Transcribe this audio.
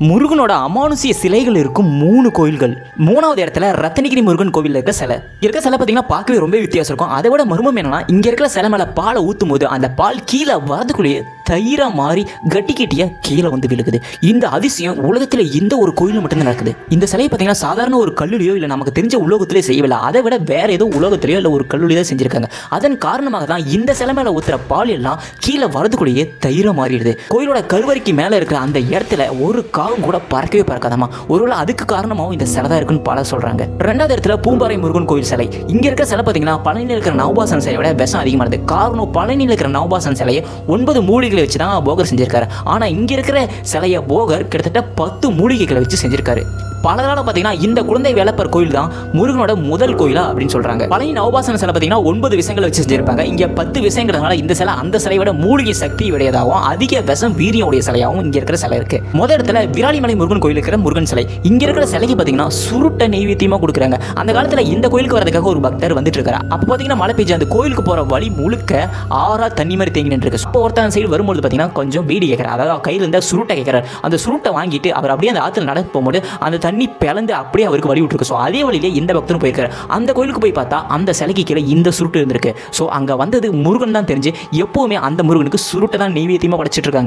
முருகனோட அமானுஷிய சிலைகள் இருக்கும் மூணு கோயில்கள். மூணாவது இடத்துல ரத்தனகிரி முருகன் கோவில் இருக்க சிலை. இருக்க சிலை பார்த்தீங்கன்னா பார்க்கவே ரொம்ப வித்தியாசம் இருக்கும். அதை விட மர்மம் என்னன்னா இங்கே இருக்கிற சிலை மேலே பாலை ஊற்றும் போது அந்த பால் கீழே வரதுக்குள்ளேயே தயிரா மாறி கட்டி கட்டியா கீழே வந்து விழுகுது. இந்த அதிசயம் உலகத்தில் இந்த ஒரு கோயிலில் மட்டும்தான் நடக்குது. இந்த சிலையை பார்த்தீங்கன்னா சாதாரண ஒரு கல்லுலையோ இல்லை நமக்கு தெரிஞ்ச உலோகத்திலே செய்யவில்லை. அதை விட வேற ஏதோ உலோகத்திலேயோ இல்லை ஒரு கல்லுலையோ தான் செஞ்சிருக்காங்க. அதன் காரணமாக தான் இந்த சிலை மேலே ஊற்றுற பால் எல்லாம் கீழே வரதுக்குள்ளேயே தயிராக மாறிடுது. கோயிலோட கருவறைக்கு மேலே இருக்கிற அந்த இடத்துல ஒரு காகம் கூட பறக்கவே பறக்காதாமா ஒருவேளை அதுக்கு காரணமாகவும் இந்த சிலை தான் இருக்குன்னு பல சொல்றாங்க. ரெண்டாவது இடத்துல பூம்பாறை முருகன் கோயில் சிலை. இங்க இருக்க சிலை பார்த்தீங்கன்னா பழனியில் இருக்கிற நவபாசன் சிலையை விட விஷம் அதிகமானது காரணம் பழனியில் இருக்கிற நவபாசன் சிலையை ஒன்பது மூலிகை மூலிகைகளை வச்சு தான் போகர் செஞ்சிருக்காரு. ஆனா இங்க இருக்கிற சிலையை போகர் கிட்டத்தட்ட பத்து மூலிகைகளை வச்சு செஞ்சிருக்காரு. பலரால பார்த்தீங்கன்னா இந்த குழந்தை வேலப்பர் கோயில் தான் முருகனோட முதல் கோயிலா அப்படின்னு சொல்றாங்க. பழைய நவபாசன சிலை பார்த்தீங்கன்னா ஒன்பது விஷயங்களை வச்சு செஞ்சிருப்பாங்க. இங்க பத்து விஷயங்கிறதுனால இந்த சிலை அந்த சிலையோட மூலிகை சக்தி உடையதாகவும் அதிக விஷம் வீரியம் உடைய சிலையாகவும் இங்க இருக்கிற சிலை இருக்கு. முதல் இடத்துல விராலிமலை முருகன் கோயில் இருக்கிற முருகன் சிலை. இங்க இருக்கிற சிலைக்கு பார்த்தீங்கன்னா சுருட்ட நெய்வேத்தியமா கொடுக்குறாங்க. அந்த காலத்துல இந்த கோயிலுக்கு வரதுக்காக ஒரு பக்தர் வந்துட்டு இருக்காரு. அப்போ பார்த்தீங்கன்னா மழை பெய்ஞ்சு அந்த கோயிலுக்கு போற வழி முழுக்க ஆறா தண்ணி மாதிரி தேங்கி நின்று இருக்கு. இப்போ ஒருத்தன் சைடு வரும்போது பார்த்தீங்கன்னா கொஞ்சம் பீடி கேட்கிறார் அதாவது கையில் இருந்த சுருட்டை கேட்கிறார் அந்த சுருட்டை வாங்கிட்டு அவர் அப்படியே அந்த ஆற்றுல நடந்து போகும்போது அந்த தண்ணி பிளந்து அப்படியே அவருக்கு வழி விட்டுருக்கு. ஸோ அதே வழியிலே இந்த பக்தரும் போயிருக்காரு. அந்த கோயிலுக்கு போய் பார்த்தா அந்த சிலைக்கு கீழே இந்த சுருட்டு இருந்திருக்கு. ஸோ அங்கே வந்தது முருகன் தான் தெரிஞ்சு எப்போவுமே அந்த முருகனுக்கு சுருட்டை தான் நெய்வேத்தியமாக படைச்சிட்டு இருக்காங்க.